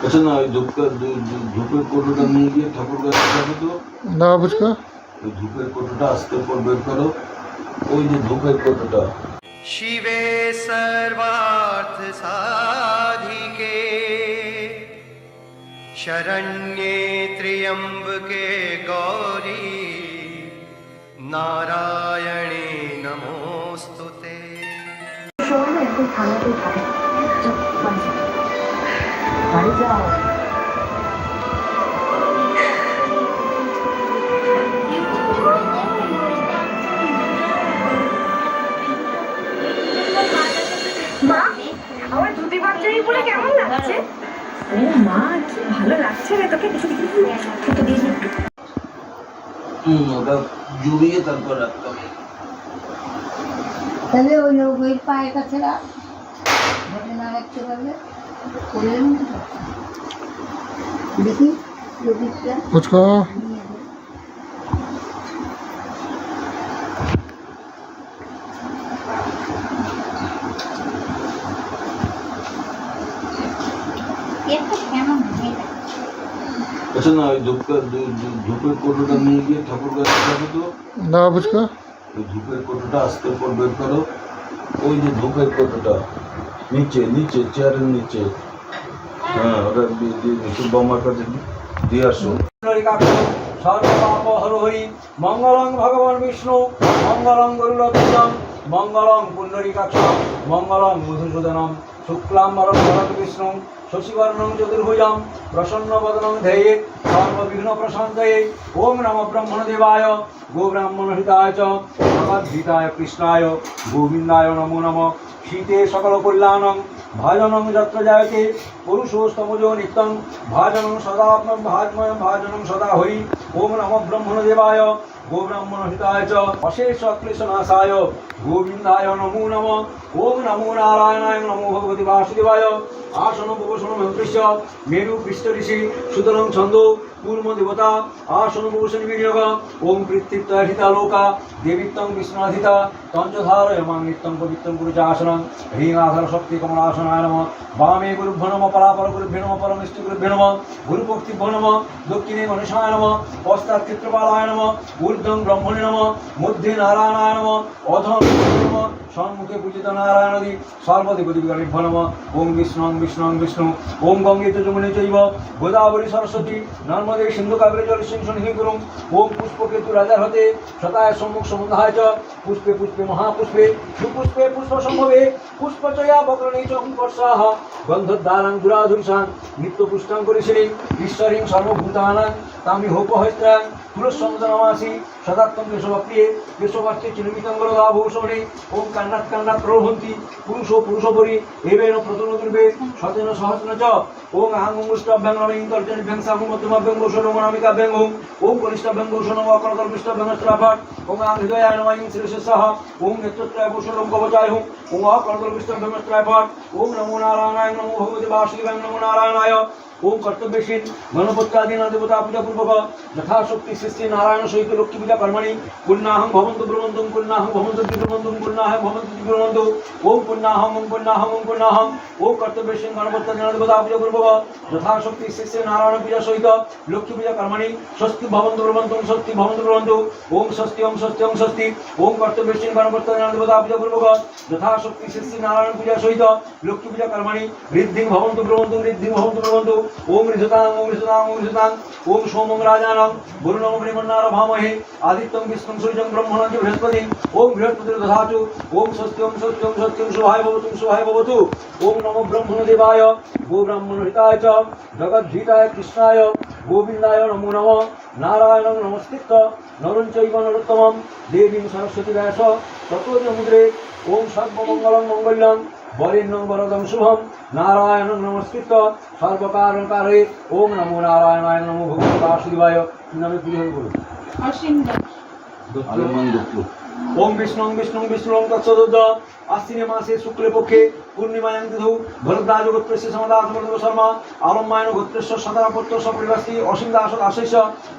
अच्छा ना धूप का धूप का नहीं किया ठाकुर का रखा भी तो। ना कुछ का तो धूप का आस्ते पर बैठ करो। कोई ये धूप का शिवे सर्वार्थ साधी के शरण्य त्रियंब के गौरी नारायणी नमोस्तुते। शोभा ऐसे खाना तो আমার পরে কেমন লাগছে? ও মা কি ভালো লাগছে রে তোকে। কিছু কিছু ফুটো দিয়ে একটু। হুম ওটা জুড়িয়ে তারপর রাখতে হবে। তাহলে ওই ওই পায়ের কাছে রাখ। না রাখতে পারলে দেখি লবিটা পুচকা নিয়ে দে। এটা কেমন এটা আচ্ছা না ওই ধূপকার ধূপের কোটোটা নিয়ে গিয়ে ঠাকুর যাবে তো ওই ধূপের কোটোটা আস্তে পর বের করো ওই যে ধূপের কোটোটা নিচে নিচে চেয়ারের নিচে হ্যাঁ ওটা একটু বমার কাছে দিয়ে আসো সর্বপাপ হর মঙ্গলং ভগবান বিষ্ণু মঙ্গলং গরুড়ধ্বজম মঙ্গলং পুণ্ডরীকাক্ষ মঙ্গলং মধুসূদনম শুক্লাম বরং ভরত বিষ্ণু শশিবর্ণং চতুর্ভুজম প্রসন্ন বদনং ধ্যেয়ে সর্ববিঘ্ন প্রশান্তয়ে, ওম নম ব্রহ্মণদেবায় গোব্রাহ্মণহিতায় চ, ভগবদ্গীতায় কৃষ্ণায়, গোবিন্দায় নমো নম, শীতে সকল কল্যাণং ভাজনং যত্র জায়তে পুরুষোস্তমজো নিত্যং ভাজনং সদা ভাজময় ভাজনং সদা হরি ওম নম ব্রহ্মণদেবায় গোব্রাহ্মণ হিতায় চ অশেষ ক্লেশনাশায় গোবিন্দায় নমো নম ওম নমো নারায়ণায় নমো ভগবতি বাসুদেবায় আসন উপবসন মন্ত্রিশ্চ মেরু পৃষ্ঠ ঋষি সুতরং ছন্দ কূর্ম দেবতা আসন উপবসন বিনিয়োগ ওম পৃথিবীত্বয় হিতা লোকা দেবীত্বং বিষ্ণাধিতা তঞ্চধারয় মাং নিত্যং পবিত্রং পুরুষাসনং হ্রিঙাধর শক্তি কমলাসনায় নম বামে গুরুভ্য নম পরাপর গুরুভ্য নম পরমিষ্টি গুরুভ্য নম গুরুপক্তিভ্য নম দক্ষিণে গণেশায় নম পশ্চাৎ চিত্রপালায় নম ঊর্ধ্বং ব্রহ্মণে নম, মধ্যে নারায়ণায় নম, অধম নম, সম্মুখে পূজিত নারায়ণদি সর্বদেবদেবীগণিভ্য নম, ওম বিষ্ণুং বিষ্ণুং বিষ্ণু, ওম গঙ্গে চ যমুনে চৈব, গোদাবরী সরস্বতী, নর্মদে সিন্ধু কাবেরী জল সিংহ নিহি গুরুম ওম পুষ্পকেতু রাজার হতে শতায় সম্মুখ সমুদায় পুষ্পে পুষ্পে মহাপুষ্পে, সুপুষ্পে পুষ্প সম্ভবে পুষ্পচয়া বক্রণী চ বর্ষাহ গন্ধদ্বারাং দুরাধুরসাং, নিত্য পুষ্টাং করিছিলেন ঈশ্বরীং সর্বভূতানাং তামি হোপহস্ত্রাং তুলসন্দনমাসি সদাত্তম কেশবপ্রিয়ে কেশবার্থে চিন্মিতঙ্গরদা ভূষণে ওম কান্নাত কান্নাত প্রভন্তি পুরুষো পুরুষপরি, এবেন প্রতুনদুর্বে সতেন সহস্র চ। ওম আহং মুষ্টাভ্যাং নমিং তর্জনি ভ্যাং সাহু মধ্যমাভ্যাং গোষণ মনামিকা ভ্যাং ওম ওম কনিষ্ঠাভ্যাং গোষণ অকর্কর্মিষ্ঠাভ্যাং স্ত্রাভাট ওম আং হৃদয়ায় নমাইং ওম কবচায় হুম। ওম স্ত্রাভাট ওম নমো নারায়ণায় নমো ভগবতে বাসুদেবায় নমো নারায়ণায়। ওম কর্তব্যশীল গণপত্যাদীন দেবতা পূজা পূর্বক যথাশক্তি সৃষ্টি নারায়ণ সহিত লক্ষ্মী পূজা কর্মণি পুণ্যাহং ভবন্তু ব্রহ্মন্তং পুণ্যাহং ভবন্তু দ্বিব্রহ্মন্তং পুণ্যাহং ভবন্তু দ্বিব্রহ্মন্তু ওম পুণ্যাহং ওম পুণ্যাহং ওম পুণ্যাহং ওম কর্তব্যশীল গণপত্যাদীন দেবতা পূজা পূর্বক যথাশক্তি সৃষ্টি নারায়ণ পূজা সহিত লক্ষ্মী পূজা কর্মণি, স্বস্তি ভবন্তু ব্রহ্মন্তং স্বস্তি ভবন্তু ব্রহ্মন্তু ওম স্বস্তি ওম স্বস্তি ওম স্বস্তি, ওম কর্তব্যশীল গণপত্যাদীন দেবতা পূজা পূর্বক যথাশক্তি সৃষ্টি নারায়ণ পূজা সহিত লক্ষ্মী পূজা কর্মণি ঋদ্ধিং ভবন্তু ব্রহ্মন্তু ঋদ্ধিং ভবন্তু ব্রহ্মন্তু ওম ঋষতাং ওম ঋষতাং ওম ঋষতাং ওম সোমং রাজানং বরুণং বৃমন্নার ভামহে আদিত্যং বিষ্ণুং সূর্যং ব্রহ্মণং চ বৃহস্পতি ওম বৃহস্পতির দধাচু ওম স্বস্তি ওম স্বস্তি ওম স্বস্তি ওম শুভায় ভবতু শুভায় ভবতু ওম নমো ব্রহ্মণ দেবায় গো ব্রাহ্মণ হিতায় চ জগদ্ধিতায় কৃষ্ণায় গোবিন্দায় নমো নম নারায়ণং নমস্কৃত্য নরং চৈব নরোত্তমম দেবীং বরেণ্যং বরদং শুভম নারায়ণ নমস্কৃত সর্বকারণকারে ওম নমো নারায়ণায় নমো ভগবতে বাসুদেবায়। কি নামে পুজো করুন আলমান দুঃখ ওম বিষ্ণু বিষ্ণু বিষ্ণু তৎসদুদ্ধ আশ্বিনে মাসে শুক্লে পক্ষে পূর্ণিমায়াং তিথৌ ভরদ্বাজ গোত্রস্য সমদাস মর্দব শর্মা। আলম্বায়ন গোত্রস্য সদাপত্র সপরিবাসী অসীম দাস আশেষ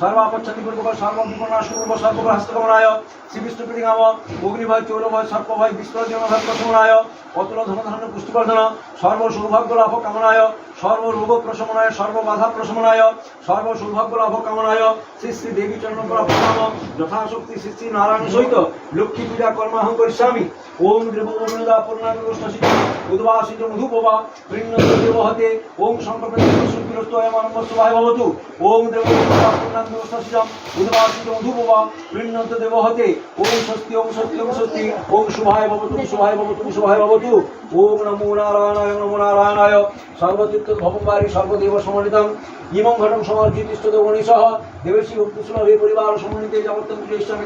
সর্বাপচ্ছন্দি পূর্বক সর্ববিপন্না শুক্র সর্বক হস্তকমনায় শ্রী বিষ্ণু প্রীতিকাম অগ্নিভয়, চৌরভয়, সর্পভয় বিষ্ণুজন সর্বসমনায় অতুল ধন ধারণ পুষ্টিবর্ধন। সর্ব সৌভাগ্য লাভ কামনায়। সর্বরোগ প্রশমনায় সর্ববাধা প্রশমনায় সর্ব সৌভাগ্য লাভ কামনায়। শ্রী শ্রী দেবী চরণ প্রণাম। যথাশক্তি শ্রী শ্রী নারায়ণ সহিত। লক্ষ্মী পূজা কর্মাহং করিষ্যামি ওম দেব গোবিন্দা পূর্ণামি কৃষ্ণসিত উদ্বাসিত মধুপবা দেবহতে, ওম সুভায় ভবতু, ওম দেব গোবিন্দা পূর্ণামি কৃষ্ণসিত উদ্বাসিত মধুপবা প্রিণ্যত দেবহতে, ওম স্বস্তি ওম স্বস্তি ওম স্বস্তি, ওম শুভায় ভবতু শুভায় ভবতু শুভায় ভবতু, ওম নমো নারায়ণায় নমো নারায়ণায়, সর্বতীর্থ ভবকারী সর্বদেব সমন্বিতং, ইমং ঘটং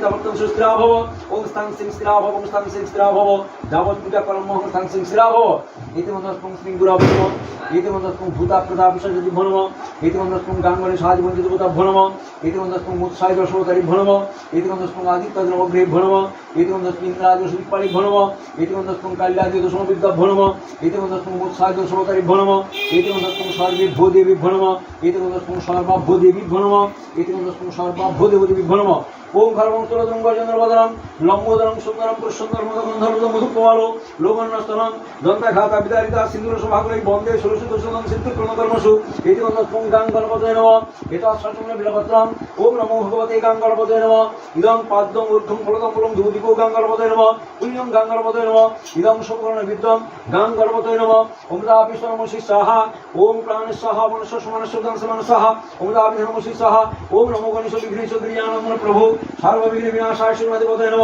যাবত্তম সুস্থিরা ওম সিং স্থিরা ভব ওম স্থাং সিং স্থিরা ভব যাবৎ পূজা কর্ম ওম সিং স্থিরা ভব ইতিমধ্যস্পং শ্রী গুরা ভনম ইতিমধ্যস্পং ভূতা প্রদা বিসর্জিত ভনম ইতিমধ্যস্পং গাঙ্গলে সাহায্য বঞ্চিত ভূতা ভনম ইতিমধ্যস্পং উৎসাহ দর্শকতারি ভনম ইতিমধ্যস্পং আদিত্য দ্রবগ্রহে ভনম ইতিমধ্যস্পং ইন্দ্রাজ সুপালি ভনম ইতিমধ্যস্পং কাল্যাদি দশম বিদ্যা ভনম ইতিমধ্যস্পং উৎসাহ দর্শকতারি ভনম ইতিমধ্যস্পং সর্বে ভো দেবী ভনম ইতিমধ্যস্পং সর্বাভ্য দেবী ভনম ইতিমধ্যস্পং সর্বাভ্য দেবী ভনম ওম ঘর্মং তুলদং গজেন্দ্রবদনম লম্বোদরং সুন্দরম পুষ্যন্দর মধুগন্ধর্মদ মধুকমালো লোকন্নস্তনম দন্তাঘাতা বিদারিতা সিন্দুর সভাগ্রহী বন্দে ষোড়শ দশম সিদ্ধ প্রণকর্মসু ইতিমধ্যস্পং গাং গণপতয়ে নম এটা সচমন বিলপত্রম ওম নমো ভগবতে গাং গণপতয়ে নম ইদং পাদ্যং ঊর্ধ্বং ফলদং ফলং ধূতিকো গাং গণপতয়ে নম পুণ্যং গাং গণপতয়ে নম ইদং শুভকর্ণ বিদ্যং গাং গণপতয়ে নম ওম সর্বশী সাহা ওম মনুষ্য সাহা ওম নমো গণেশ বিঘ্নেশ প্রভু সর্ববিঘ্ন বিনাশায় নম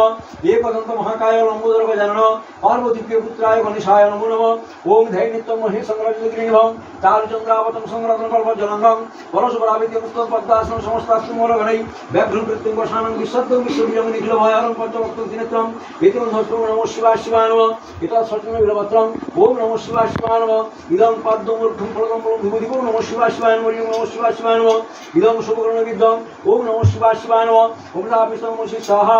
একদন্ত মহাকায় লম্বোদর গজানন পার্বতী পুত্রায় গণেশায় নমো নম। ওম ধৈ নিত্যম মহে সংগ্রাজগিরিভং চারুচন্দ্রাবতম সংগ্রাতন কল্প জলঙ্গম পরশুপরাবিদ্য পুস্তক পদ্মাসন সমস্তাস্তুম মূলগণৈ ব্যাঘ্রুম কৃত্রিম বসানং বিশ্বদ্বং বিশ্ববীরং নিখিল ভয়ারং পঞ্চভক্তং ত্রিনেত্রম। ইতিমন ধর্ষম নম শিবায় শিবায় নম। এটা সচন বিলপত্রম ওম নম শিবায় শিবায় নম। ইদং পাদ্যম ঊর্ধ্বম ফলদম ফলং ধুবধিকো নম শিবায় শিবায় নম। নম শিবায় শিবায় নম। ইদং শুভকর্ণ বিদ্যং ওম নম শিবায় শিবায় নম। ওম দাপি সর্বশী সাহা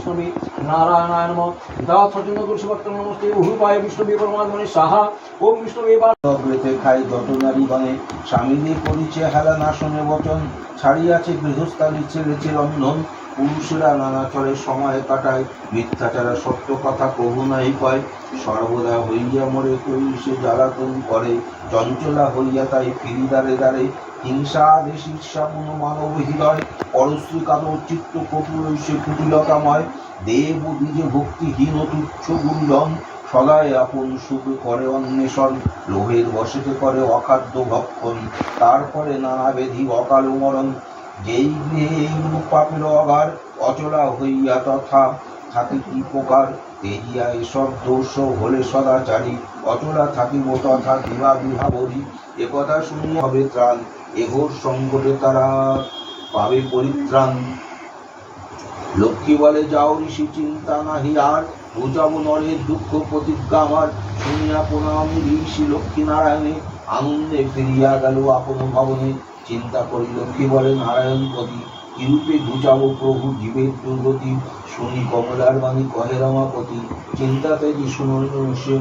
নম দাৎ সচিন্দ তুলসী ভক্ত নমস্তে উহুপায় বিষ্ণুবী পরমাত্মনি সাহা ওম বিষ্ণুবী বা খাই যত নারীগণে স্বামীদের পরিচয় হেলা না শুনে বচন, ছাড়িয়াছে গৃহস্থালী ছেড়েছে রন্ধন, পুরুষেরা নানা চলে সময় কাটায়, মিথ্যাচারা সত্য কথা কহু নাই কয়, সর্বদা হইয়া মরে কই সে জ্বালাতন করে, চঞ্চলা হইয়া তাই ফিরি দাঁড়ে দাঁড়ে হিংসা আদেশ ঈর্ষা কোনো মানব চিত্ত সে কুটিলতাময়। দেব করে অন্বেষণ লোহের বসেতে করে অখাদ্য ভক্ষণ, তারপরে নানা বেধি অকাল মরণ। যেই গৃহে এইরূপ পাপের অগার, অচলা হইয়া তথা থাকে কি প্রকার তেজিয়া এসব দোষ হলে সদাচারী। অচলা থাকিব তথা দিবা বিভাবরী একথা শুনিয়া হবে ত্রাণ এঘোর সংকটে তারা পাবে পরিত্রাণ। লক্ষ্মী বলে, যাও ঋষি, চিন্তা নাহি আর, বুঝাবো নরের দুঃখ প্রতিজ্ঞা আমার। শুনিয়া প্রণামী ঋষি লক্ষ্মী নারায়ণে আনন্দে ফিরিয়া গেল আপন ভবনে। চিন্তা করি লক্ষ্মী বলে, নারায়ণ পতি কিরূপে বুঝাবো প্রভু জীবের দুর্গতি? শুনি কমলার বাণী, কহে রমাপতি, চিন্তাতে যে শুনুন সে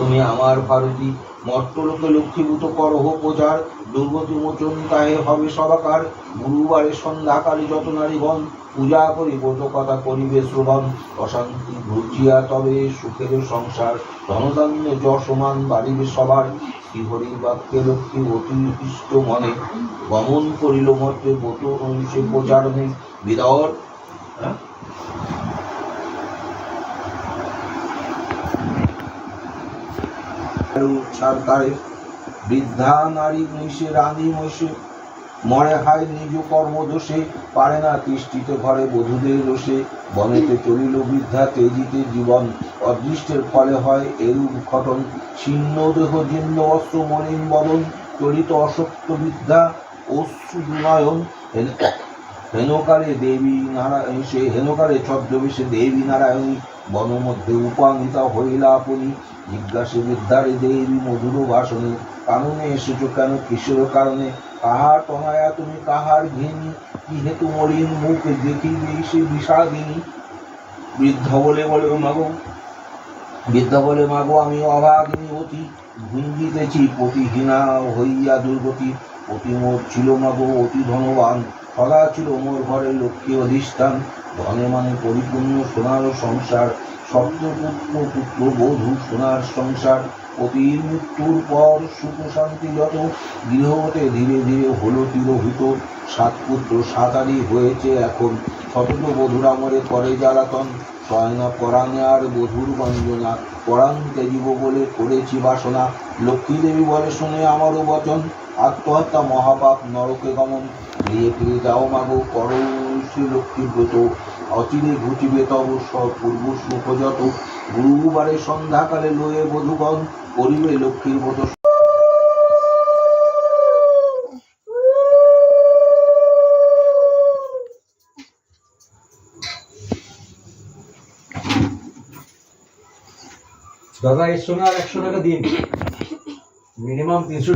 তুমি আমার ভারতী, মর্তলোকে লক্ষ্মীভূত করহ প্রচার দুর্গতি মোচন তাহে হবে সবাকার গুরুবারে সন্ধ্যাকালে যত নারীগণ পূজা করি কথা করিবে শ্রবণ। অশান্তি ঘুচিয়া তবে সুখের সংসার, ধনধান্য যশমান বাড়িবে সবার। শ্রীহরির বাক্যে লক্ষ্মী অতি ইষ্ট মনে, গমন করিল মর্তে ব্রত অংশে নেই বিদর হ্যাঁ? সরকারে বৃদ্ধা নারী মহিষে, রানী মরে হায় নিজ পারে না তিষ্ঠিতে ঘরে বধূদের রোষে বনেতে চলিল বৃদ্ধা তেজিতে জীবন, অদৃষ্টের ফলে হয় এরূপ ঘটন। ছিন্ন দেহ, জীর্ণ অস্ত্র, মলিন বদন, চলিত অসত্য বিদ্যা অশ্রু হেনকালে দেবী নারায়ণ, সে হেনকালে ছদ্মবেশে দেবী নারায়ণী, বনমধ্যে উপামিতা হইলা আপনি। জিজ্ঞাসে বিদ্যারে দেবী মধুর ভাষণে কানুনে এসেছ কেন? কিসের কারণে? কাহার তনায়া তুমি কাহার ঘেনি কি হেতু মলিন মুখ দেখিবে সে বিষাদিনী? বৃদ্ধ বলে বলে, মাগো। বৃদ্ধ বলে, মাগো আমি অভাগিনী অতি। ভুঞ্জিতেছি প্রতিহীনা হইয়া দুর্গতি। অতি মোর ছিল মাগো অতি ধনবান। সদা ছিল মোর ঘরে লক্ষ্মী অধিষ্ঠান। ধনে মানে পরিপূর্ণ সোনার সংসার, সপ্তপুত্র পুত্র বধূ সোনার সংসার। অতির মৃত্যুর পর সুখ শান্তি যত গৃহতে ধীরে ধীরে হলো তিরোহিত। সাত পুত্র সাতারি হয়েছে এখন। শতত বধুরা মরে করে জ্বালাতন। সয়না পরাণে আর বধুর বঞ্জনা। পরাণ ত্যাজিব বলে করেছি বাসনা। লক্ষ্মী দেবী বলে শুনে আমারও বচন। আত্মহত্যা মহাপাপ নরকে গমন। ফিরে ফিরে যাও মাগো, করো শ্রী লক্ষ্মী ব্রত। অচিরে ঘুটিবে তব পূর্ব সুখ যত গুরুবারে সন্ধ্যাকালে লয়ে বধুগণ, করিবে লক্ষ্মীর ব্রত। দাদা এর সঙ্গে আর একশো টাকা দিন। মিনিমাম তিনশো